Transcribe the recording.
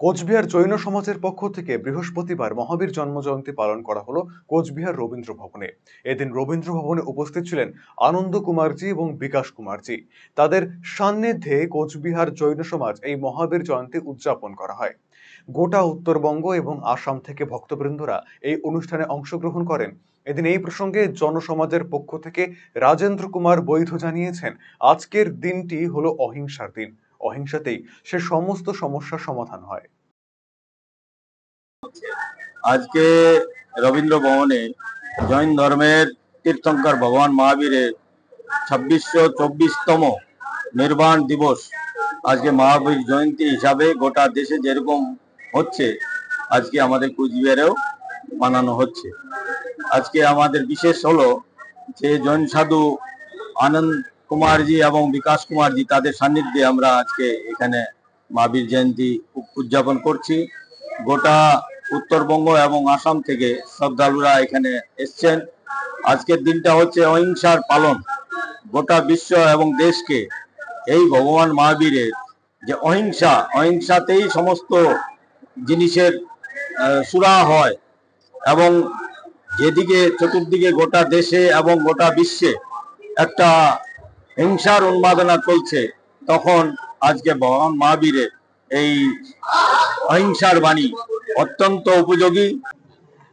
কোচবিহার জৈন সমাজের পক্ষ থেকে বৃহস্পতিবার মহাবীর জন্মজয়ন্তী পালন করা হলো কোচবিহার রবীন্দ্র ভবনে। এদিন রবীন্দ্র ভবনে উপস্থিত ছিলেন আনন্দ কুমারজি এবং বিকাশ কুমারজি। তাদের সান্নিধ্যে কোচবিহার জৈন সমাজ এই মহাবীর জয়ন্তী উদযাপন করা হয়। গোটা উত্তরবঙ্গ এবং আসাম থেকে ভক্তবৃন্দরা এই অনুষ্ঠানে অংশগ্রহণ করেন। এদিন এই প্রসঙ্গে জনসমাজের পক্ষ থেকে রাজেন্দ্র কুমার বৈধ জানিয়েছেন, আজকের দিনটি হলো অহিংসার দিন। অহিংসাতেই সে সমস্ত সমস্যার সমাধান হয়। আজকে রবীন্দ্র ভবনে জৈন ধর্মের তীর্থঙ্কর ভগবান মহাবীরের ছাব্বিশশো চব্বিশতম নির্বাণ দিবস আজকে মহাবীর জয়ন্তী হিসাবে গোটা দেশে যেরকম হচ্ছে, আজকে আমাদের কুচবিহারেও মানানো হচ্ছে। আজকে আমাদের বিশেষ হলো যে জৈন সাধু আনন্দ কুমারজি এবং বিকাশ কুমারজি তাদের সান্নিধ্যে আমরা আজকে এখানে মহাবীর জয়ন্তী উদযাপন করছি। গোটা উত্তরবঙ্গ এবং আসাম থেকে শ্রদ্ধালুরা এখানে এসছেন। আজকের দিনটা হচ্ছে অহিংসার পালন। গোটা বিশ্ব এবং দেশকে এই ভগবান মহাবীরের যে অহিংসা, অহিংসাতেই সমস্ত জিনিসের সুরা হয় এবং যেদিকে, চতুর্দিকে গোটা দেশে এবং গোটা বিশ্বে একটা হিংসার উন্মাদনা চলছে তখন আজকে ভগবান মহাবীরের এই অহিংসার বাণী অত্যন্ত উপযোগী।